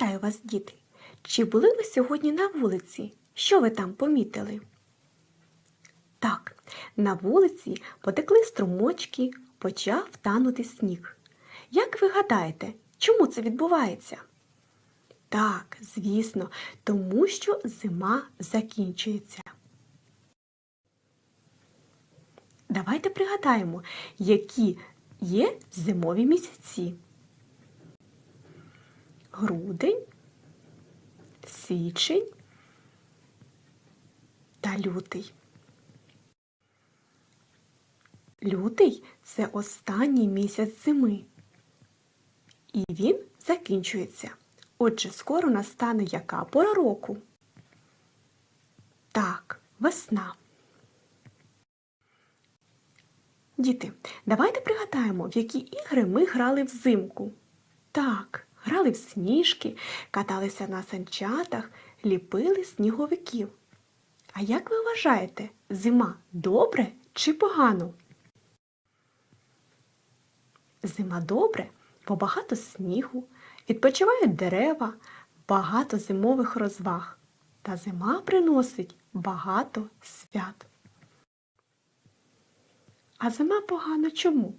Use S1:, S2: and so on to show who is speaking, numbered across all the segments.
S1: Вітаю вас, діти! Чи були ви сьогодні на вулиці? Що ви там помітили? Так, на вулиці потекли струмочки, почав танути сніг. Як ви гадаєте, чому це відбувається? Так, звісно, тому що зима закінчується. Давайте пригадаємо, які є зимові місяці. Грудень, січень та лютий. Лютий це останній місяць зими. І він закінчується. Отже, скоро настане яка пора року? Так, весна. Діти, давайте пригадаємо, в які ігри ми грали взимку. Грали в сніжки, каталися на санчатах, ліпили сніговиків. А як ви вважаєте, зима добре чи погано? Зима добре, бо багато снігу, відпочивають дерева, багато зимових розваг. Та зима приносить багато свят. А зима погана чому?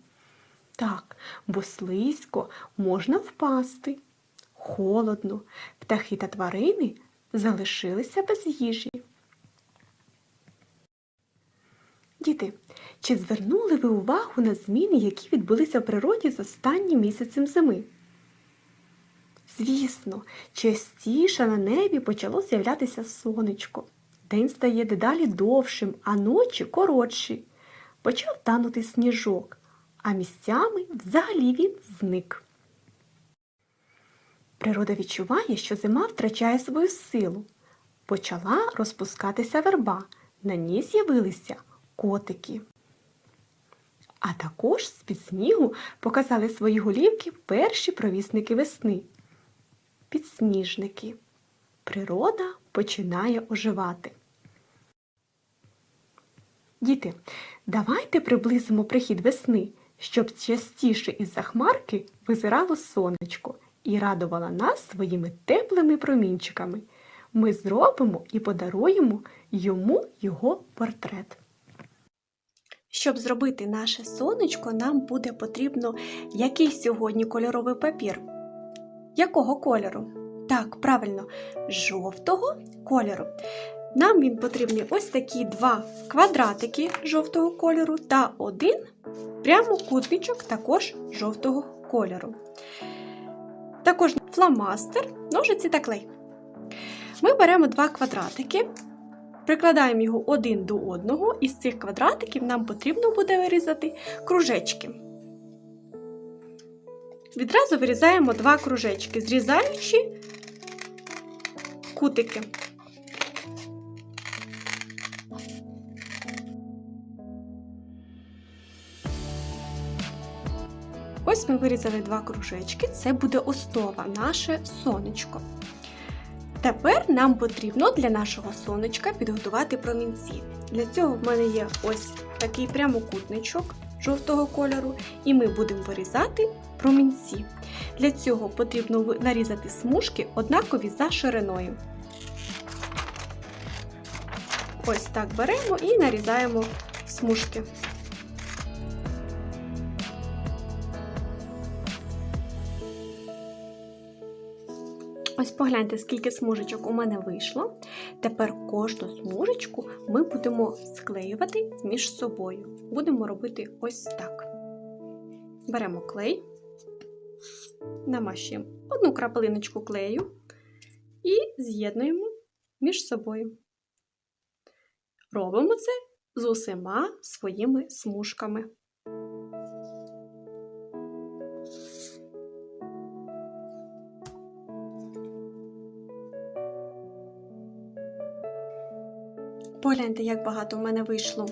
S1: Так, бо слизько можна впасти. Холодно, птахи та тварини залишилися без їжі. Діти, чи звернули ви увагу на зміни, які відбулися в природі з останнім місяцем зими? Звісно, частіше на небі почало з'являтися сонечко. День стає дедалі довшим, а ночі коротші. Почав танути сніжок, а місцями взагалі він зник. Природа відчуває, що зима втрачає свою силу. Почала розпускатися верба, на ній з'явилися котики. А також з-під снігу показали свої голівки перші провісники весни. Підсніжники. Природа починає оживати. Діти, давайте приблизимо прихід весни, щоб частіше із-за хмарки визирало сонечко і радувало нас своїми теплими промінчиками. Ми зробимо і подаруємо йому його портрет. Щоб зробити наше сонечко, нам буде потрібно який сьогодні кольоровий папір. Якого кольору? Так, правильно, жовтого кольору. Нам він потрібний ось такі два квадратики жовтого кольору та один прямокутничок також жовтого кольору. Також фломастер, ножиці та клей. Ми беремо два квадратики, прикладаємо його один до одного, і з цих квадратиків нам потрібно буде вирізати кружечки. Відразу вирізаємо два кружечки, зрізаючи кутики. Ось ми вирізали два кружечки, це буде основа, наше сонечко. Тепер нам потрібно для нашого сонечка підготувати промінці. Для цього в мене є ось такий прямокутничок жовтого кольору, і ми будемо вирізати промінці. Для цього потрібно нарізати смужки однакові за шириною. Ось так беремо і нарізаємо смужки. Ось погляньте, скільки смужечок у мене вийшло. Тепер кожну смужечку ми будемо склеювати між собою. Будемо робити ось так. Беремо клей, намащуємо одну краплиночку клею і з'єднуємо між собою. Робимо це з усіма своїми смужками. Погляньте, як багато в мене вийшло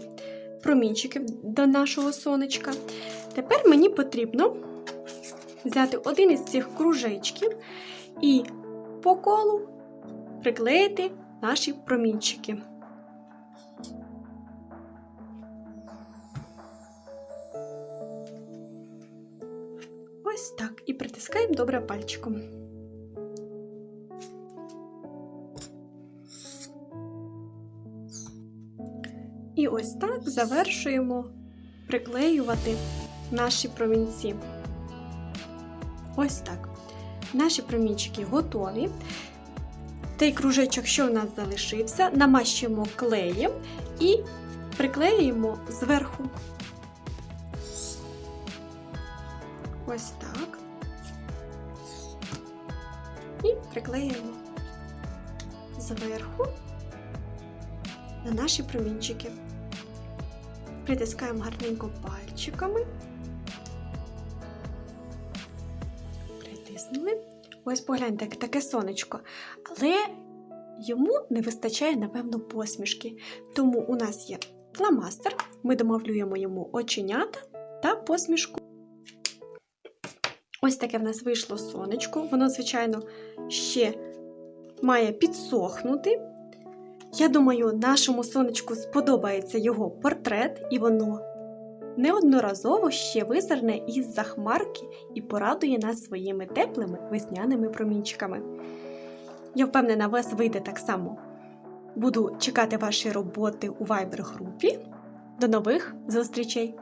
S1: промінчиків до нашого сонечка. Тепер мені потрібно взяти один із цих кружечків і по колу приклеїти наші промінчики. Ось так. І притискаємо добре пальчиком. І ось так завершуємо приклеювати наші промінці. Ось так. Наші промінчики готові. Той кружечок, що у нас залишився, намащуємо клеєм і приклеюємо зверху. Ось так. І приклеюємо зверху на наші промінчики. Притискаємо гарненько пальчиками. Притиснули. Ось погляньте, таке сонечко. Але йому не вистачає, напевно, посмішки. Тому у нас є фломастер, ми домовлюємо йому оченята та посмішку. Ось таке в нас вийшло сонечко. Воно, звичайно, ще має підсохнути. Я думаю, нашому сонечку сподобається його портрет, і воно неодноразово ще визирне із захмарки і порадує нас своїми теплими весняними промінчиками. Я впевнена, вас вийде так само. Буду чекати ваші роботи у Viber групі. До нових зустрічей!